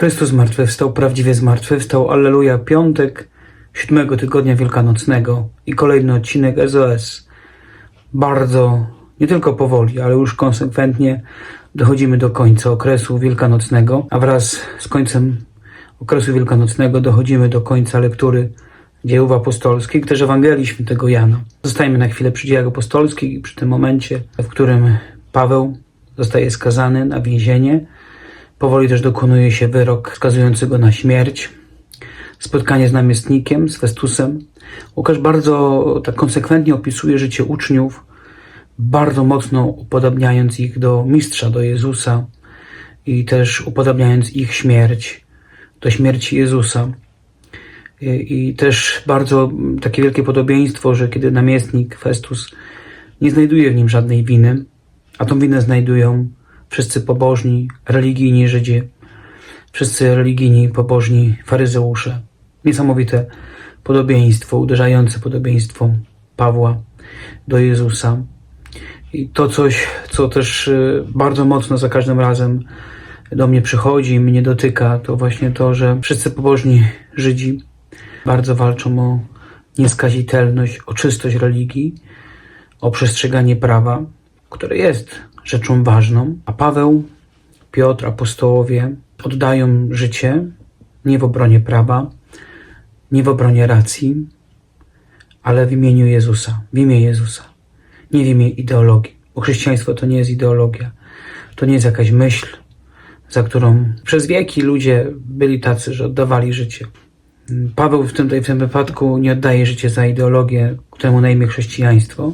Chrystus zmartwychwstał, prawdziwie zmartwychwstał, Alleluja, piątek siódmego tygodnia wielkanocnego i kolejny odcinek SOS. Bardzo, nie tylko powoli, ale już konsekwentnie dochodzimy do końca okresu wielkanocnego, a wraz z końcem okresu wielkanocnego dochodzimy do końca lektury dziejów apostolskich, też Ewangelii Świętego Jana. Zostajemy na chwilę przy dziejach apostolskich i przy tym momencie, w którym Paweł zostaje skazany na więzienie. Powoli też dokonuje się wyrok skazujący go na śmierć. Spotkanie z namiestnikiem, z Festusem. Łukasz bardzo tak konsekwentnie opisuje życie uczniów, bardzo mocno upodabniając ich do mistrza, do Jezusa i też upodabniając ich śmierć, do śmierci Jezusa. I, i też bardzo takie wielkie podobieństwo, że kiedy namiestnik Festus nie znajduje w nim żadnej winy, a tą winę znajdują wszyscy pobożni, religijni Żydzi, wszyscy religijni, pobożni faryzeusze. Niesamowite podobieństwo, uderzające podobieństwo Pawła do Jezusa. I to coś, co też y, bardzo mocno za każdym razem do mnie przychodzi mnie dotyka, to właśnie to, że wszyscy pobożni Żydzi bardzo walczą o nieskazitelność, o czystość religii, o przestrzeganie prawa, które jest rzeczą ważną, a Paweł, Piotr, apostołowie oddają życie nie w obronie prawa, nie w obronie racji, ale w imieniu Jezusa, w imię Jezusa, nie w imię ideologii, bo chrześcijaństwo to nie jest ideologia, to nie jest jakaś myśl, za którą przez wieki ludzie byli tacy, że oddawali życie. Paweł w tym, w tym wypadku nie oddaje życia za ideologię, któremu na imię chrześcijaństwo,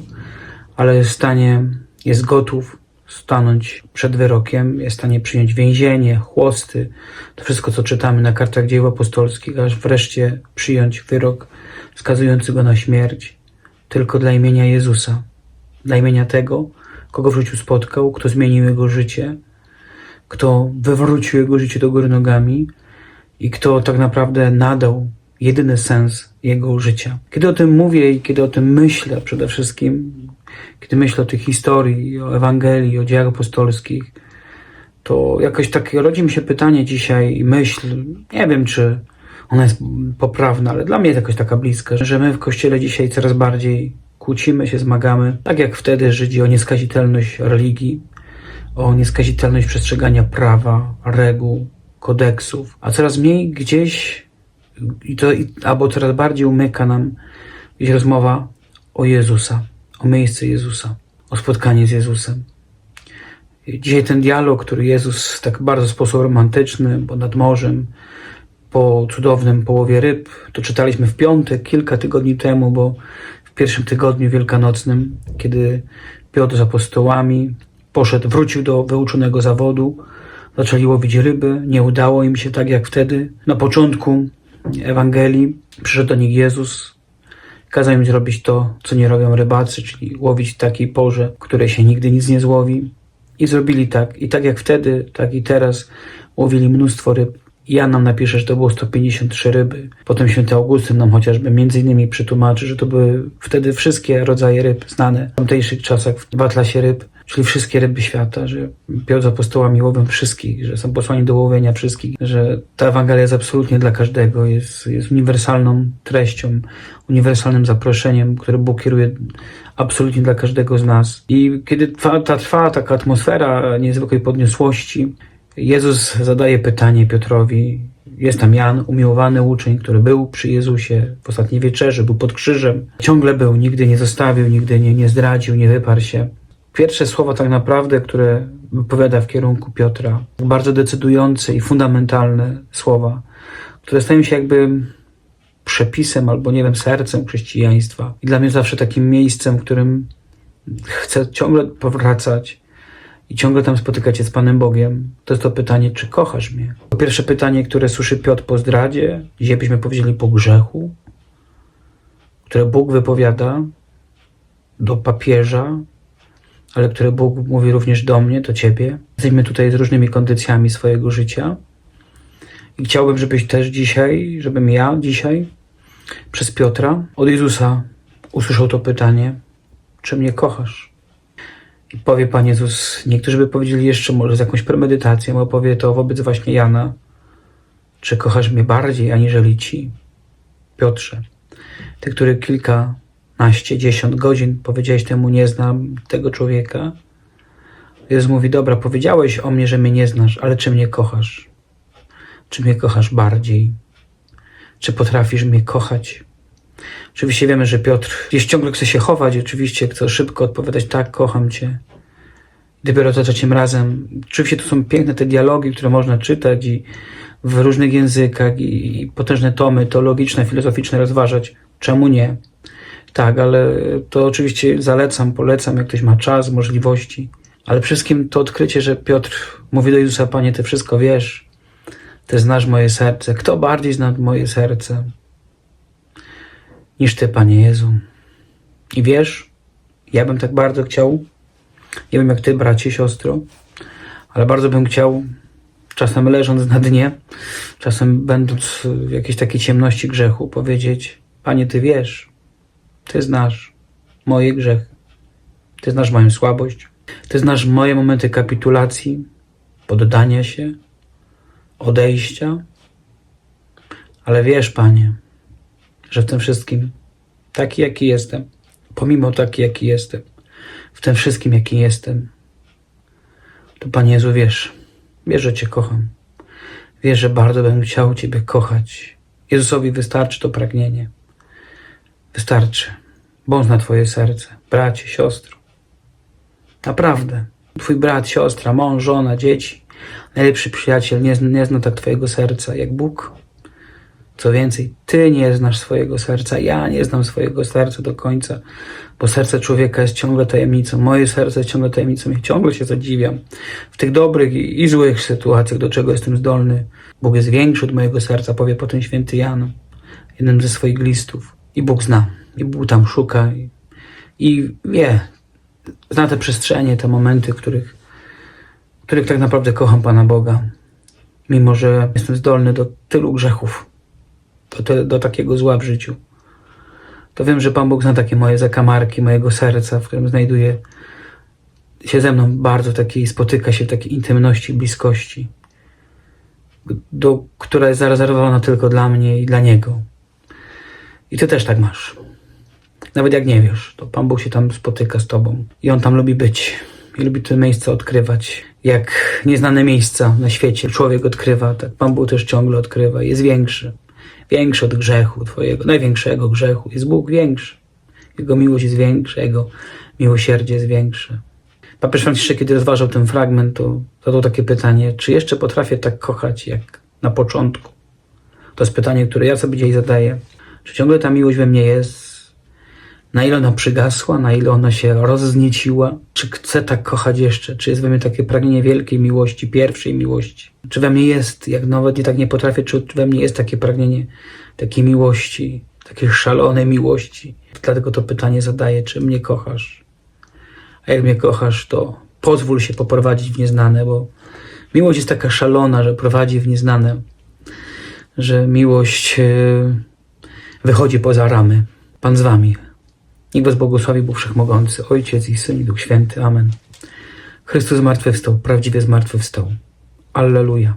ale jest w stanie, jest gotów stanąć przed wyrokiem, jest w stanie przyjąć więzienie, chłosty, to wszystko, co czytamy na kartach dzieł apostolskich, aż wreszcie przyjąć wyrok skazujący go na śmierć, tylko dla imienia Jezusa, dla imienia tego, kogo w życiu spotkał, kto zmienił jego życie, kto wywrócił jego życie do góry nogami i kto tak naprawdę nadał jedyny sens jego życia. Kiedy o tym mówię i kiedy o tym myślę przede wszystkim, kiedy myślę o tej historii, o Ewangelii, o dziejach apostolskich, to jakoś tak rodzi mi się pytanie dzisiaj i myśl, nie wiem czy ona jest poprawna, ale dla mnie jest jakoś taka bliska, że my w Kościele dzisiaj coraz bardziej kłócimy się, zmagamy, tak jak wtedy Żydzi o nieskazitelność religii, o nieskazitelność przestrzegania prawa, reguł, kodeksów, a coraz mniej gdzieś, i to, albo coraz bardziej umyka nam gdzieś rozmowa o Jezusa, o miejsce Jezusa, o spotkanie z Jezusem. Dzisiaj ten dialog, który Jezus w tak bardzo sposób romantyczny, bo nad morzem, po cudownym połowie ryb, to czytaliśmy w piątek, kilka tygodni temu, bo w pierwszym tygodniu wielkanocnym, kiedy Piotr z apostołami poszedł, wrócił do wyuczonego zawodu, zaczęli łowić ryby, nie udało im się tak jak wtedy. Na początku Ewangelii przyszedł do nich Jezus, kazał im zrobić to, co nie robią rybacy, czyli łowić w takiej porze, w której się nigdy nic nie złowi. I zrobili tak. I tak jak wtedy, tak i teraz łowili mnóstwo ryb. Ja nam napisze, że to było 153 ryby. Potem święty Augustyn nam chociażby między innymi przytłumaczy, że to były wtedy wszystkie rodzaje ryb znane w tamtejszych czasach w atlasie ryb, czyli wszystkie ryby świata, że Piotr z apostołami łowią wszystkich, że są posłani do łowienia wszystkich, że ta Ewangelia jest absolutnie dla każdego, jest, jest uniwersalną treścią, uniwersalnym zaproszeniem, które Bóg kieruje absolutnie dla każdego z nas. I kiedy trwa, ta trwa taka atmosfera niezwykłej podniosłości, Jezus zadaje pytanie Piotrowi. Jest tam Jan, umiłowany uczeń, który był przy Jezusie w ostatniej wieczerzy, był pod krzyżem. Ciągle był, nigdy nie zostawił, nigdy nie, nie zdradził, nie wyparł się. Pierwsze słowa tak naprawdę, które wypowiada w kierunku Piotra, bardzo decydujące i fundamentalne słowa, które stają się jakby przepisem albo, nie wiem, sercem chrześcijaństwa. I dla mnie zawsze takim miejscem, w którym chcę ciągle powracać i ciągle tam spotykać się z Panem Bogiem, to jest to pytanie, czy kochasz mnie? To pierwsze pytanie, które słyszy Piotr po zdradzie, dzisiaj byśmy powiedzieli po grzechu, które Bóg wypowiada do papieża, ale które Bóg mówi również do mnie, do Ciebie. Jesteśmy tutaj z różnymi kondycjami swojego życia i chciałbym, żebyś też dzisiaj, żebym ja dzisiaj przez Piotra od Jezusa usłyszał to pytanie, czy mnie kochasz? I powie Pan Jezus, niektórzy by powiedzieli jeszcze może z jakąś premedytacją, opowie to wobec właśnie Jana, Czy kochasz mnie bardziej aniżeli ci? Piotrze, ty, który kilkanaście, dziesiąt godzin powiedziałeś temu, nie znam tego człowieka. Jezus mówi, dobra, powiedziałeś o mnie, że mnie nie znasz, ale czy mnie kochasz? Czy mnie kochasz bardziej? Czy potrafisz mnie kochać? Oczywiście wiemy, że Piotr gdzieś ciągle chce się chować, oczywiście chce szybko odpowiadać, tak, kocham cię. Dopiero za trzecim razem. Oczywiście to są piękne te dialogi, które można czytać i w różnych językach i, i potężne tomy teologiczne, filozoficzne rozważać. Czemu nie? Tak, ale to oczywiście zalecam, polecam, jak ktoś ma czas, możliwości. Ale wszystkim to odkrycie, że Piotr mówi do Jezusa, Panie, Ty wszystko wiesz, Ty znasz moje serce. Kto bardziej zna moje serce niż Ty, Panie Jezu? I wiesz, ja bym tak bardzo chciał, nie wiem jak Ty, bracie, siostro, ale bardzo bym chciał, czasem leżąc na dnie, czasem będąc w jakiejś takiej ciemności grzechu, powiedzieć, Panie, Ty wiesz, Ty znasz moje grzechy, Ty znasz moją słabość, Ty znasz moje momenty kapitulacji, poddania się, odejścia, ale wiesz, Panie, że w tym wszystkim, taki jaki jestem, pomimo taki jaki jestem, w tym wszystkim jaki jestem, to Panie Jezu, wiesz, wiesz, że Cię kocham. Wiesz, że bardzo bym chciał Ciebie kochać. Jezusowi wystarczy to pragnienie. Wystarczy. Bądź na Twoje serce, bracie, siostro. Naprawdę. Twój brat, siostra, mąż, żona, dzieci, najlepszy przyjaciel nie, nie zna tak Twojego serca jak Bóg. Co więcej, Ty nie znasz swojego serca, ja nie znam swojego serca do końca, bo serce człowieka jest ciągle tajemnicą. Moje serce jest ciągle tajemnicą i ciągle się zadziwiam w tych dobrych i, i złych sytuacjach, do czego jestem zdolny. Bóg jest większy od mojego serca, powie potem święty Jan, jednym ze swoich listów. I Bóg zna, i Bóg tam szuka i, i wie, zna te przestrzenie, te momenty, których, których tak naprawdę kocham Pana Boga, mimo że jestem zdolny do tylu grzechów, do, te, do takiego zła w życiu. To wiem, że Pan Bóg zna takie moje zakamarki mojego serca, w którym znajduje się ze mną bardzo takiej, spotyka się w takiej intymności, bliskości, do, która jest zarezerwowana tylko dla mnie i dla Niego. I Ty też tak masz. Nawet jak nie wiesz, to Pan Bóg się tam spotyka z Tobą i On tam lubi być i lubi te miejsca odkrywać. Jak nieznane miejsca na świecie człowiek odkrywa, tak Pan Bóg też ciągle odkrywa. Jest większy. Większy od grzechu Twojego, największego grzechu. Jest Bóg większy. Jego miłość jest większa, Jego miłosierdzie jest większe. Papież Franciszek, kiedy rozważał ten fragment, to zadał takie pytanie, czy jeszcze potrafię tak kochać jak na początku? To jest pytanie, które ja sobie dzisiaj zadaję. Czy ciągle ta miłość we mnie jest? Na ile ona przygasła? Na ile ona się rozznieciła? Czy chcę tak kochać jeszcze? Czy jest we mnie takie pragnienie wielkiej miłości, pierwszej miłości? Czy we mnie jest, jak nawet nie tak nie potrafię, czy we mnie jest takie pragnienie takiej miłości, takiej szalonej miłości? Dlatego to pytanie zadaję, czy mnie kochasz? A jak mnie kochasz, to pozwól się poprowadzić w nieznane, bo miłość jest taka szalona, że prowadzi w nieznane, że miłość e, wychodzi poza ramy. Pan z wami. Niech was błogosławi Bóg Wszechmogący, Ojciec i Syn i Duch Święty. Amen. Chrystus zmartwychwstał, prawdziwie zmartwychwstał. Alleluja.